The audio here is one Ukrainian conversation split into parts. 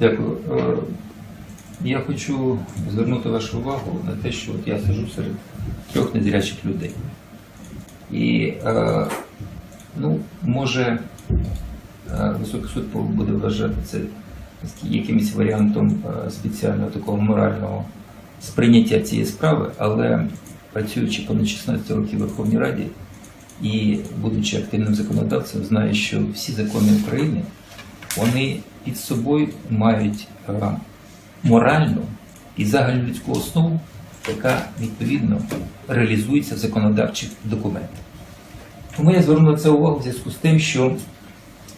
Дякую. Е, Я хочу звернути вашу увагу на те, що от я сижу серед трьох незрячих людей. І, е, ну, може, е, Високий суд буде вважати це якимось варіантом спеціального такого морального сприйняття цієї справи, але працюючи понад 16 років в Верховній Раді і будучи активним законодавцем, знаю, що всі закони України вони під собою мають е, моральну і загальнолюдську основу, яка відповідно реалізується в законодавчих документах. Тому я звернув на це увагу в зв'язку з тим, що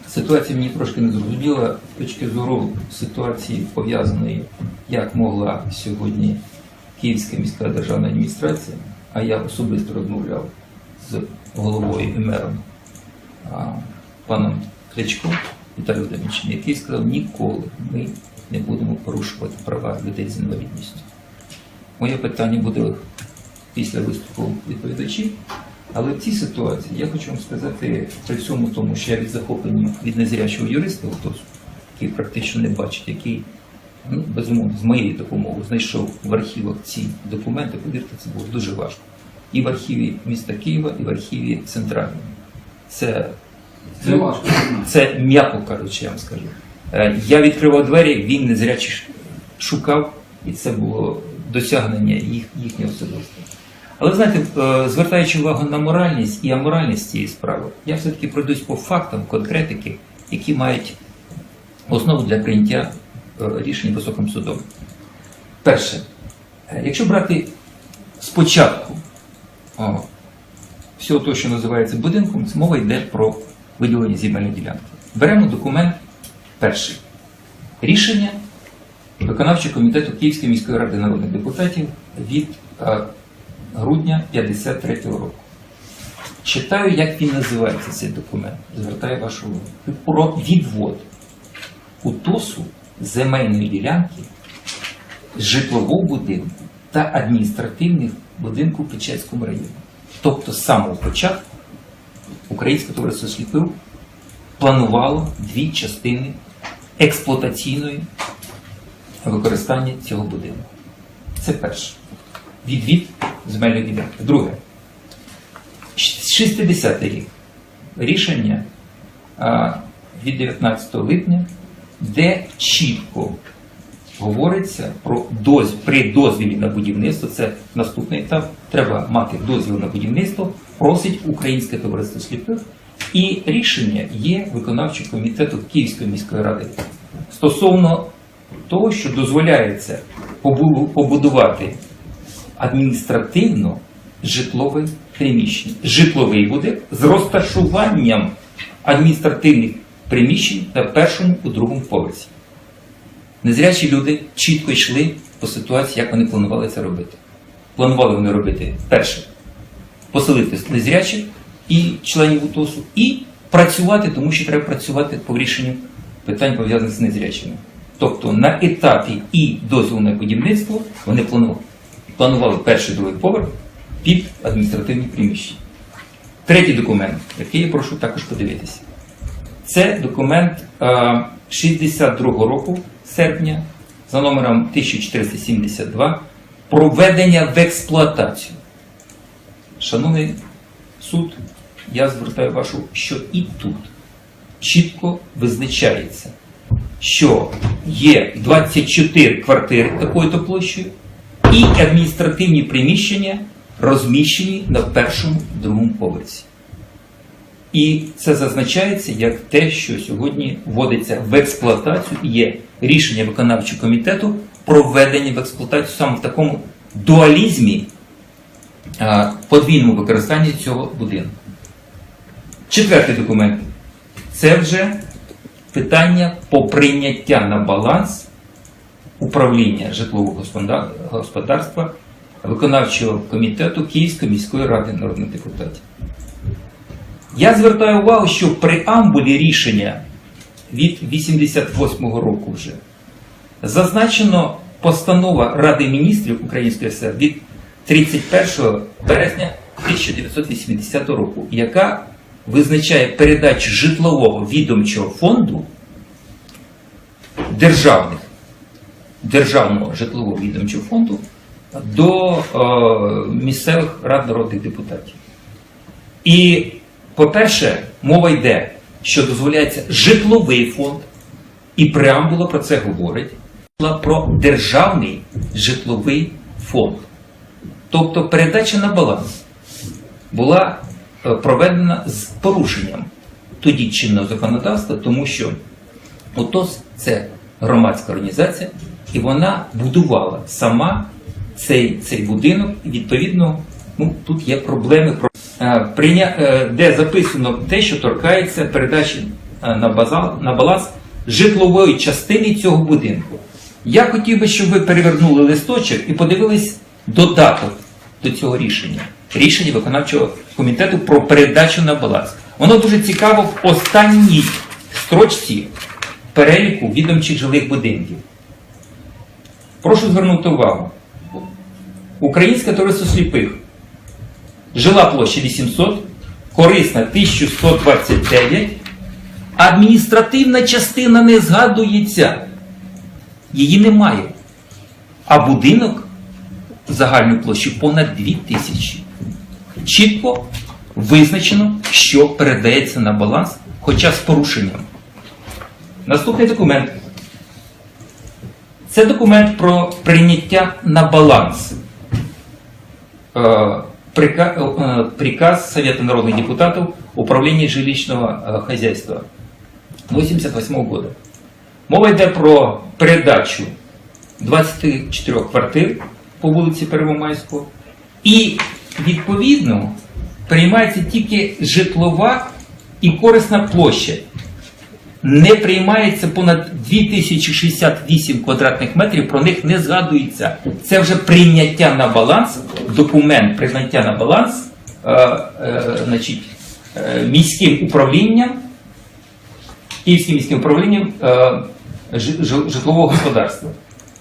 ситуація мені трошки не зрозуміла з точки зору ситуації пов'язаної, як могла сьогодні Київська міська державна адміністрація, а я особисто розмовляв з головою і мером паном Кличком Віталієм Володимировичем, який сказав, ніколи ми не будемо порушувати права людей з інвалідністю. Моє питання буде після виступу відповідачів. Але в цій ситуації я хочу вам сказати, при всьому тому, що я від захоплення від незрячого юриста, який практично не бачить, який ну, безумовно з моєю допомогою знайшов в архівах ці документи, повірте, це було дуже важко. І в архіві міста Києва, і в архіві центральному. Це, Це важко. це м'яко кажучи, я вам скажу. Е, Я відкривав двері, він незрячий шукав, і це було досягнення їх, їхнього особистого. Але знаєте, е, звертаючи увагу на моральність і аморальність цієї справи, я все-таки пройдусь по фактам конкретики, які мають основу для прийняття е, рішень високим судом. Перше, якщо брати спочатку о, всього того, що називається будинком, це мова йде про виділення земельної ділянки. Беремо документ перший. Рішення виконавчого комітету Київської міської ради народних депутатів від е, грудня 53-го року. Читаю, як він називається цей документ. Звертаю вашу увагу. Про відвод УТОСу земельної ділянки житлового будинку та адміністративних будинків в Печерському районі. Тобто з самого початку Українське товариство сліпих планувало дві частини експлуатаційної використання цього будинку. Це перше. Відвід земельної ділянки. Друге. 60-й рік. Рішення від 19 липня, де чітко говориться про доз, при дозвілі на будівництво, це наступний етап, треба мати дозвіл на будівництво, просить Українське товариство сліпих. І рішення є виконавчого комітету Київської міської ради стосовно того, що дозволяється побудувати адміністративно житлове приміщення. Житловий буде з розташуванням адміністративних приміщень на першому і другому поверсі. Незрячі люди чітко йшли по ситуації, як вони планували це робити. Планували вони робити перше поселити незрячих і членів УТОСу, і працювати, тому що треба працювати по рішенню питань пов'язаних з незрячими. Тобто на етапі і дозволу на будівництво вони планували, планували перший другий поверх під адміністративні приміщення. Третій документ, який я прошу також подивитися. Це документ е, 62-го року, серпня, за номером 1472, про введення в експлуатацію. Шановний суд, я звертаю вашу, що і тут чітко визначається, що є 24 квартири такою-то площею і адміністративні приміщення розміщені на першому другому поверсі. І це зазначається як те, що сьогодні вводиться в експлуатацію, є рішення виконавчого комітету про введення в експлуатацію саме в такому дуалізмі подвійному використанні цього будинку. Четвертий документ це вже питання по прийняття на баланс управління житлового господарства виконавчого комітету Київської міської ради народних депутатів. Я звертаю увагу, що в преамбулі рішення від 88-го року вже зазначено постанова Ради міністрів Української СР від 31 березня 1980 року, яка визначає передачу житлового відомчого фонду державних, державного житлового відомчого фонду до е, місцевих рад народних депутатів. І, по-перше, мова йде, що дозволяється житловий фонд, і преамбула про це говорить, про державний житловий фонд. Тобто передача на баланс була е, проведена з порушенням тоді чинного законодавства, тому що ОТОС це громадська організація, і вона будувала сама цей, цей будинок, і відповідно ну, тут є проблеми, е, е, де записано те, що торкається передачі е, на, база- на баланс житлової частини цього будинку. Я хотів би, щоб ви перевернули листочок і подивились додаток до цього рішення. Рішення виконавчого комітету про передачу на баланс. Воно дуже цікаво в останній строчці переліку відомчих жилих будинків. Прошу звернути увагу. Українське товариство сліпих. Жила площа 800, корисна 1129, адміністративна частина не згадується. Її немає. А будинок загальною площею понад 2000. Чітко визначено, що передається на баланс, хоча з порушенням. Наступний документ. Це документ про прийняття на баланс. Е, Приказ Совета народных депутатов Управления жилищного е, хозяйства 88 года. Мова йде про передачу 24 квартир по вулиці Первомайського. І відповідно приймається тільки житлова і корисна площа. Не приймається понад 2068 квадратних метрів, про них не згадується. Це вже прийняття на баланс, документ прийняття на баланс е, е, значить, е, міським управлінням, Київським міським управлінням е, жи- жи- житлового господарства.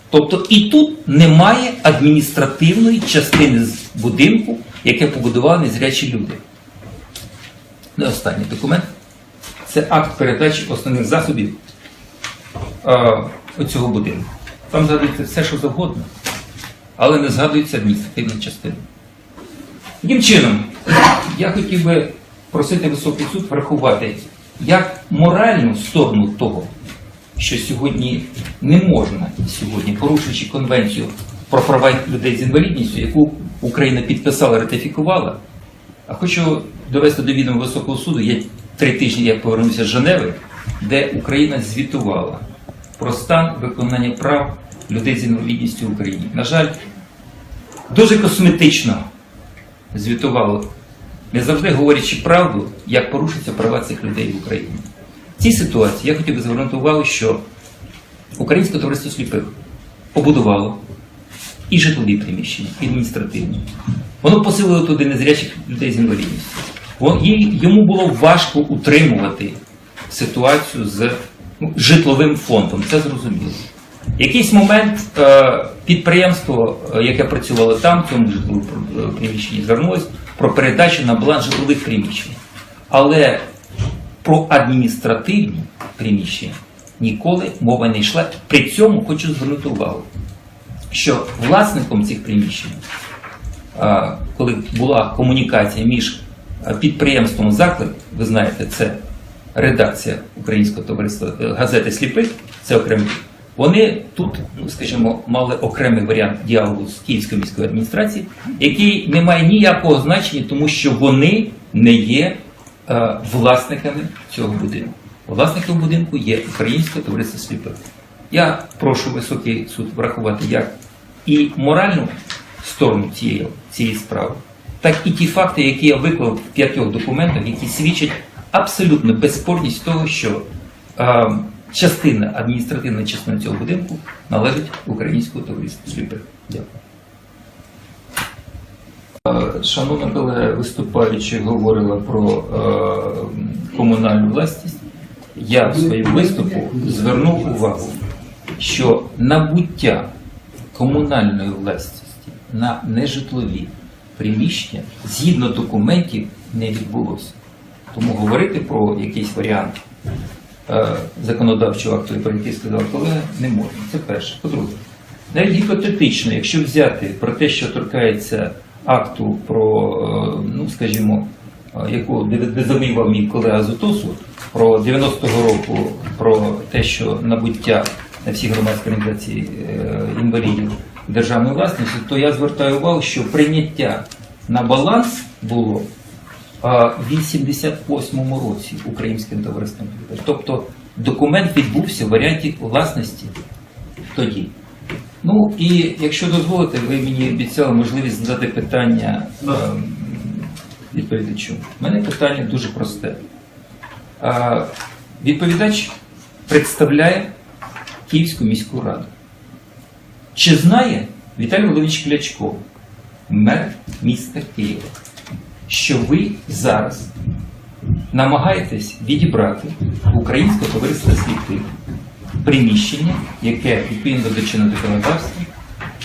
Тобто і тут немає адміністративної частини з будинку, яке побудували незрячі люди. Не останній документ. Це акт передачі основних засобів е, оцього будинку. Там згадується все, що завгодно, але не згадується адміністративна частина. Таким чином, я хотів би просити Високий суд врахувати як моральну сторону того, що сьогодні не можна, сьогодні, порушуючи конвенцію про права людей з інвалідністю, яку Україна підписала, ратифікувала, а хочу довести до відома Високого суду, три тижні як повернувся з Женеви, де Україна звітувала про стан виконання прав людей з інвалідністю в Україні. На жаль, дуже косметично звітувало, не завжди говорячи правду, як порушуються права цих людей в Україні. В цій ситуації я хотів би звернути увагу, що Українське товариство сліпих побудувало і житлові приміщення, і адміністративні. Воно посилило туди незрячих людей з інвалідністю. Йому було важко утримувати ситуацію з ну, житловим фондом, це зрозуміло. Якийсь момент е, підприємство, е, яке працювало там, в цьому житловому е, приміщенні, звернулось про передачу на баланс житлових приміщень. Але про адміністративні приміщення ніколи мова не йшла. При цьому хочу звернути увагу, що власником цих приміщень, коли була комунікація між підприємством заклик, ви знаєте, це редакція Українського товариства е, газети Сліпих, це окремий. Вони тут, ну скажімо, мали окремий варіант діалогу з Київською міською адміністрацією, який не має ніякого значення, тому що вони не є е, власниками цього будинку. Власником будинку є Українське товариство сліпих. Я прошу високий суд врахувати як і моральну сторону цієї, цієї справи, так і ті факти, які я виклав в п'ятьох документах, які свідчать абсолютно безспорність того, що е, частина, адміністративна частина цього будинку належить Українському товариству сліпих. Дякую. Шановна колега виступаючи говорила про е, комунальну власність. Я в своєму виступу звернув увагу, що набуття комунальної власності на нежитлові приміщення згідно документів не відбулося. Тому говорити про якийсь варіант е, законодавчого акту про який сказав колега, не можна. Це перше. По-друге, навіть гіпотетично, якщо взяти про те, що торкається акту про, е, ну скажімо, е, яку дезавоював мій колега з УТОСу, про 90-го року, про те, що набуття на всі громадські організації е, інвалідів державної власності, то я звертаю увагу, що прийняття на баланс було в 88-му році українським товариством. Тобто документ відбувся в варіанті власності тоді. Ну і якщо дозволите, ви мені обіцяли можливість задати питання ем, відповідачу. У мене питання дуже просте. А, відповідач представляє Київську міську раду. Чи знає Віталій Володимирович Клячко, мер міста Києва, що ви зараз намагаєтесь відібрати в Українського товариства світів приміщення, яке відповідно до чинного законодавства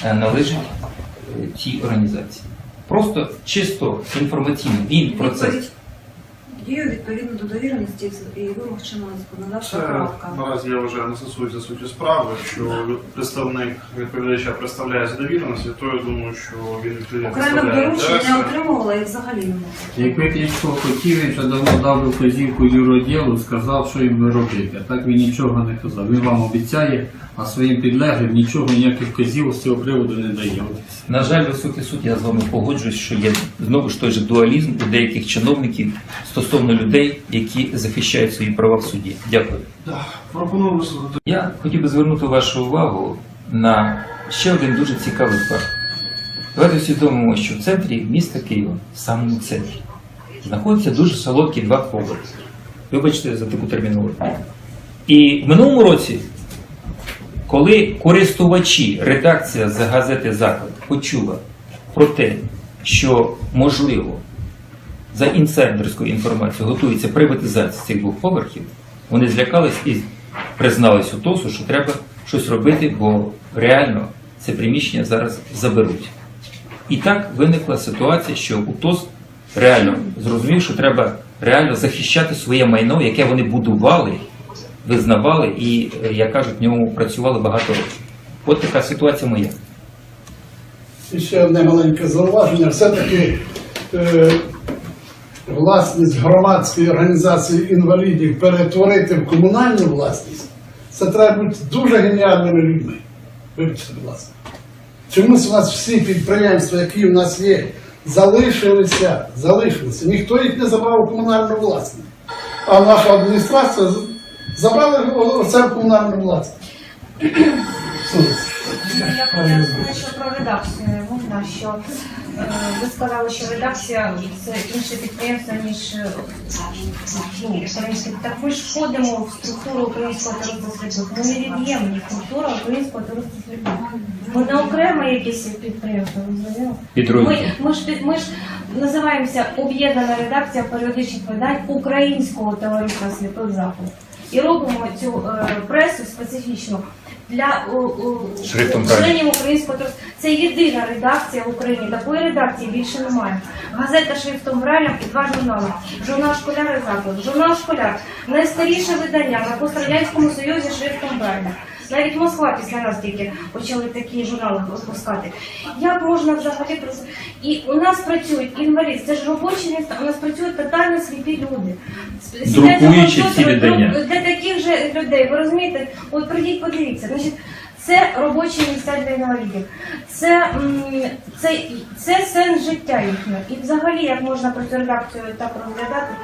е, належить е, цій організації? Просто чисто інформаційно він процес. Відповідь Дію відповідно до довіреності і вимог чинного законодавства Це правка. наразі я вважаю не стосується суті справи. Якщо представник відповідача представляє задовіреності, то я думаю, що він відповідно Окремих представляє доручень не інтереси. отримувала і взагалі не можу. Якби Кличко хотів, він вже давно дав би вказівку юроділу, сказав, що їм робити. А так він нічого не казав. Він вам обіцяє, а своїм підлеглим нічого, ніяких вказів з цього приводу не дає. На жаль, високий суд, я з вами погоджуюсь, що є знову ж той же дуалізм у деяких чиновників стосовно людей, які захищають свої права в суді. Дякую. Пропоную Я хотів би звернути вашу увагу на ще один дуже цікавий факт. Давайте усвідомимо, що в центрі міста Києва, в самому центрі, знаходяться дуже солодкі два поверхи. Вибачте за таку термінологію. І в минулому році, коли користувачі, редакція з газети Заклад почула про те, що можливо за інсайдерською інформацією готується приватизація цих двох поверхів, вони злякались і признались у ТОСу, що треба щось робити, бо реально це приміщення зараз заберуть. І так виникла ситуація, що УТОС реально зрозумів, що треба реально захищати своє майно, яке вони будували, визнавали і, е, як кажуть, в ньому працювали багато років. От така ситуація моя. І ще одне маленьке зауваження. Все-таки е, власність громадської організації інвалідів перетворити в комунальну власність, це треба бути дуже геніальними людьми. Вибачте, будь ласка. Чомусь у нас всі підприємства, які в нас є, залишилися, залишилися. Ніхто їх не забрав у комунальну власність. А наша адміністрація забрала це в комунальну власність. Я поясню, що про редакцію можна, що е, ви сказали, що редакція це інше підприємство, ніж е, ну, українське. Так ми ж входимо в структуру українського товариства світу. Ми невід'ємні структура українського товариства світу. Ми не окреме якесь підприємство, розумієте? Ми, ми, ж, під- ми ж називаємося об'єднана редакція періодичних видань Українського товариства світу заходу. І робимо цю е, пресу специфічну для о, о, Шрифтом членів українського товариства. Це єдина редакція в Україні. Такої редакції більше немає. Газета шрифтом Брайля і два журнали. Журнал школяр і заклад. Журнал школяр найстаріше видання на пострадянському союзі шрифтом Брайля. Навіть Москва після нас тільки почали такі журнали розпускати. Як можна взагалі про це? І у нас працюють інвалід, це ж робочі місця, у нас працюють тотально сліпі люди. Друкуючи ці видання. для таких же людей. Ви розумієте? От прийдіть, подивіться. Значить, це робочі місця для інвалідів. Це, це, це сенс життя їхнього. І взагалі, як можна про цю редакцію так розглядати.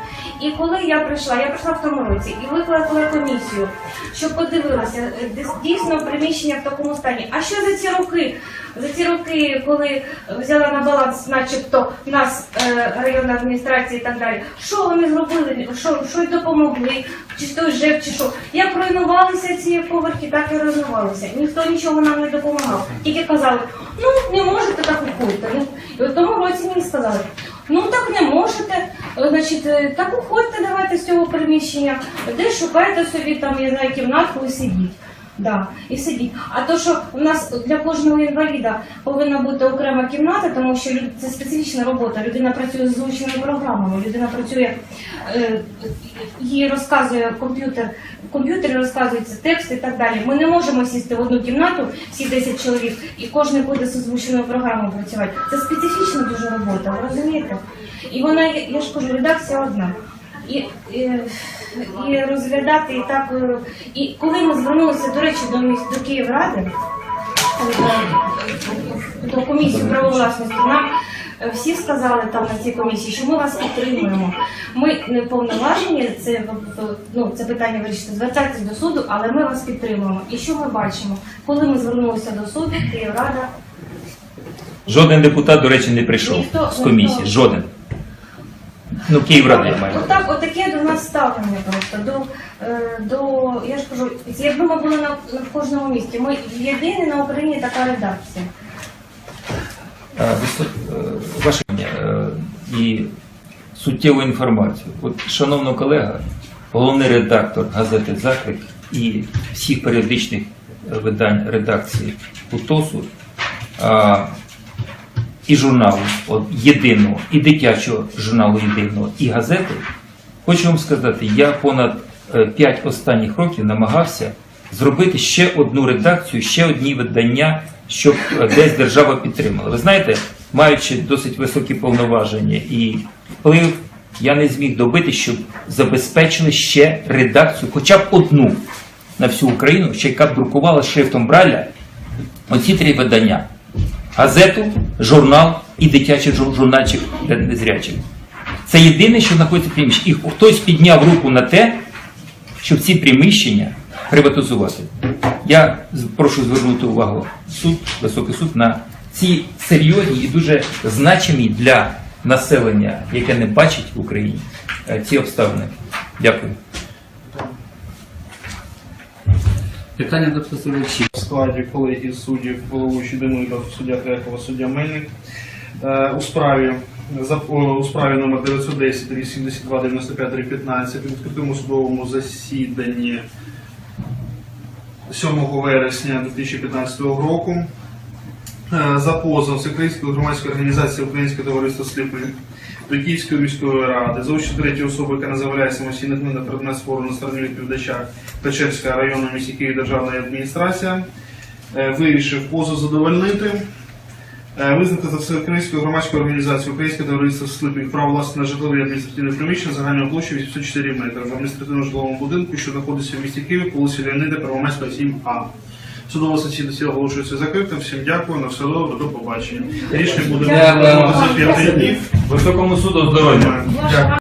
І коли я прийшла, я прийшла в тому році і викликала комісію, щоб подивилася, е, дійсно приміщення в такому стані. А що за ці роки? За ці роки, коли взяла на баланс, начебто, нас е, районна адміністрація і так далі, що вони зробили, що, що й допомогли, чи той ЖЕК, чи що. Як руйнувалися ці поверхи, так і руйнувалися. Ніхто нічого нам не допомагав. Тільки казали, ну не можете так уходьте. Ну, і в тому році мені сказали, ну так не можете, е, значить, е, так уходьте, давайте з цього приміщення, де шукайте собі там, я знаю, кімнатку і сидіть. Да, і сидіть. А то, що у нас для кожного інваліда повинна бути окрема кімната, тому що люд- це специфічна робота. Людина працює з звучними програмами, людина працює, е, їй розказує комп'ютер, комп'ютері розказується текст і так далі. Ми не можемо сісти в одну кімнату, всі 10 чоловік, і кожен буде з озвученою програмою працювати. Це специфічна дуже робота, ви розумієте? І вона, я ж кажу, редакція одна. І, і, і розглядати і так. е, І коли ми звернулися, до речі, до, до Київради, е, до комісії правової власності, нам е, всі сказали там на цій комісії, що ми вас підтримуємо. Ми не повноважені, це, ну, це питання вирішити, звертайтесь до суду, але ми вас підтримуємо. І що ми бачимо? Коли ми звернулися до суду, Київрада Жоден депутат, до речі, не прийшов Ніхто- з комісії. ніхто. Жоден. Ну, Київрада я маю. на увазі. Отак, отаке до нас ставлення просто. До, е, до, я ж кажу, якби ми були на, в кожному місті, ми єдині на Україні така редакція. Е, висо- е, Ваше е, і суттєву інформацію. От, шановна колега, головний редактор газети Заклик і всіх періодичних е, видань редакції УТОСу і журналу от, єдиного, і дитячого журналу єдиного, і газети. Хочу вам сказати, я понад 5 останніх років намагався зробити ще одну редакцію, ще одні видання, щоб е, десь держава підтримала. Ви знаєте, маючи досить високі повноваження і вплив, я не зміг добити, щоб забезпечили ще редакцію, хоча б одну на всю Україну, ще яка б друкувала шрифтом Браля оці три видання: газету, журнал і дитячий журнальчик для незрячих. Це єдине, що знаходиться в приміщенні. І хтось підняв руку на те, щоб ці приміщення приватизувати. Я прошу звернути увагу суд, високий суд на ці серйозні і дуже значимі для населення, яке не бачить в Україні е, ці обставини. Дякую. Питання до представників. в складі колегії суддів головуючий Демидов, суддя Крекова, суддя Мельник. Е, У справі у справі номер 910 82 95 315 в відкритому судовому засіданні 7 вересня 2015 року за позов Всеукраїнської громадської організації Українське товариство сліпих до Київської міської ради за участь третьої особи, яка називає самостійно на предмет спору на стороні відповідача Печерська районна місті Київ державна адміністрація, е, вирішив позов задовольнити. Е, Визнати за всеукраїнською громадською організацією Українське товариство сліпих право власне на житлові адміністративне приміщення загальною площею 804 метри в адміністративно-житловому будинку, що знаходиться в місті Києві, по вулиці Леонида Первомайського 7А. Судове засідання оголошується закритим. Всім дякую, на все добре, до побачення. Рішення буде за 5 днів. Високому суду здоров'я. Дякую.